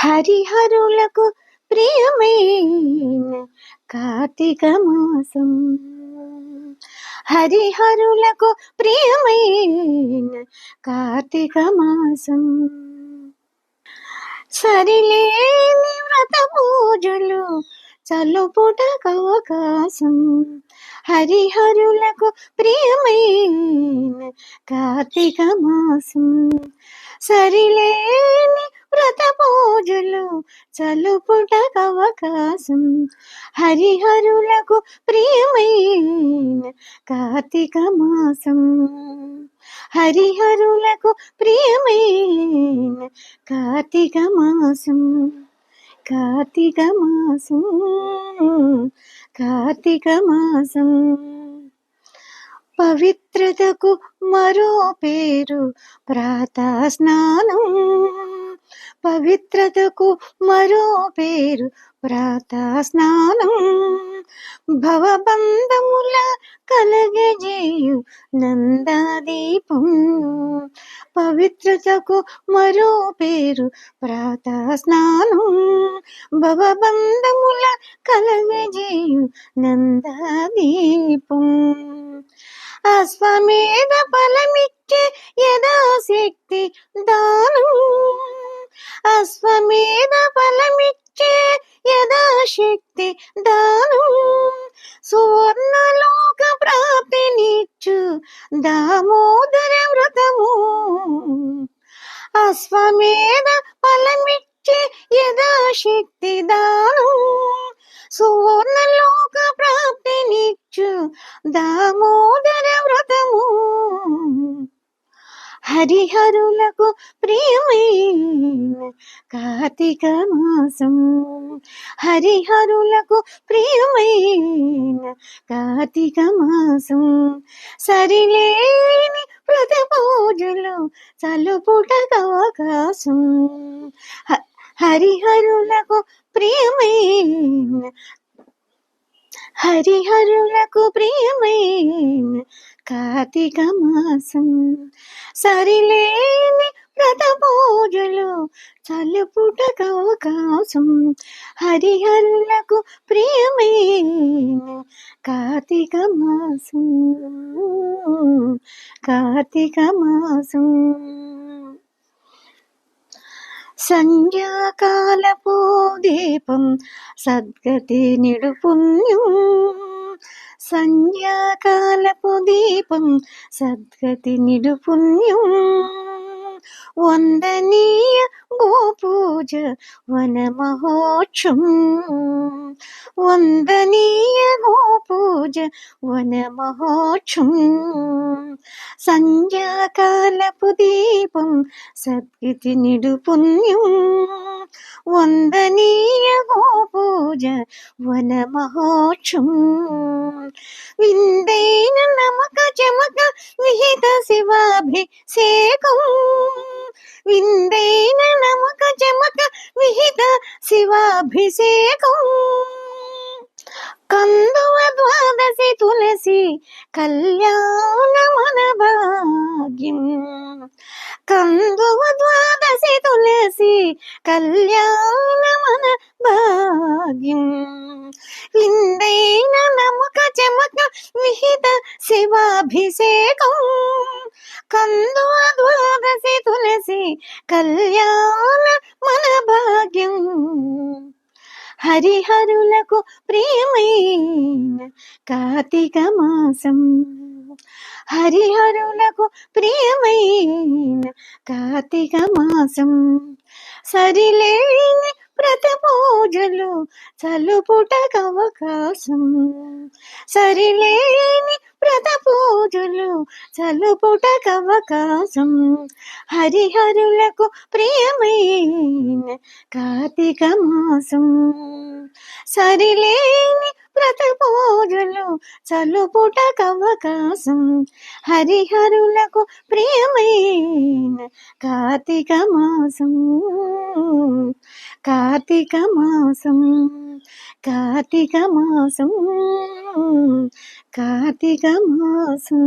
హరిహరులకు ప్రియమైన కార్తీక మాసం. హరిహరులకు ప్రియమైన కార్తీక మాసం. సరిలేని వ్రత పూజలు చల్లుపుటకు అవకాశం. హరిహరులకు ప్రియమైన కార్తీక మాసం. సరిలేని రోజులు పూజలు అవకాశం. హరిహరులకు ప్రియమైన కార్తీక మాసం. హరిహరులకు ప్రియమైన కార్తీక మాసం. కార్తీక మాసం. కార్తీక మాసం. పవిత్రతకు మరో పేరు ప్రాత స్నానం పవిత్రతకు మరో పేరు ప్రాత స్నానం భవబంధముల కలగజేయు నందాదీపం. పవిత్రతకు మరో పేరు ప్రాత స్నానం భవబంధముల కలగజేయు నందాదీపం. అశ్వమేధ ఫలమిచ్చే యథాశక్తి దానం. అశ్వమేధ ఫలమిచ్చే యథాశక్తి దానం. సువర్ణలోక ప్రాప్తినిచ్చు దామోదర వ్రతము. అశ్వమేధ ఫలమిచ్చే యథాశక్తి దానం. సువర్ణలోక ప్రాప్తినిచ్చు దామోదర వ్రతము. హరిహరులకు ప్రియమైన కార్తీక మాసం. హరిహరులకు ప్రియమైన కార్తీక మాసం. సరిలేని వ్రత పూజలు చలుపుటకు అవకాశం. హరిహరులకు ప్రియమైన హరిహరులకు ప్రియమైన కార్తీక మాసం సరిలేని వ్రత పూజలు చల్లుపుటకు అవకాశం. హరిహరులకు ప్రియమే కార్తీక మాసం కార్తీక మాసం సంధ్యాకాలపు దీపం సద్గతి నిడు పుణ్యం. సంధ్యాకాలపు దీపం సద్గతి నిడు పుణ్యం వందనీయ గోపూజ వన మహోక్షం వందనీయ గోపూజ వన మహోక్షం సంధ్యాకాలపు వందనీయ గోపూజ వన మహోక్షం విందైన నమక చమక విహిత శివాభిషేకం. విందైన నమక చమక విహిత శివాభిషేకం. కందువ ద్వాదశి తులసి కళ్యాణమన భాగ్యం కందువ ద్వాదశి తులసి కళ్యాణమన భాగ్యం విందైన నమక చమక విహిత శివాభిషేకం. కందువ ద్వాదశి తులసి కళ్యాణ హరిహరులకు ప్రియమైన కార్తీక మాసం. హరిహరులకు ప్రియమైన కార్తీక మాసం. సరిలేని వ్రత పూజలు చలుపుటకు అవకాశం. సరిలేని వ్రత పూజలు చలుపుటకు అవకాశం హరిహరులకు ప్రియమైన కార్తీక మాసం. సరిలేని వ్రత పూజలు చలుపుటకు అవకాశం హరిహరులకు ప్రియమైన కార్తీక మాసం. కార్తీక మాసం. కార్తీక మాసం. కార్తీక మాసం.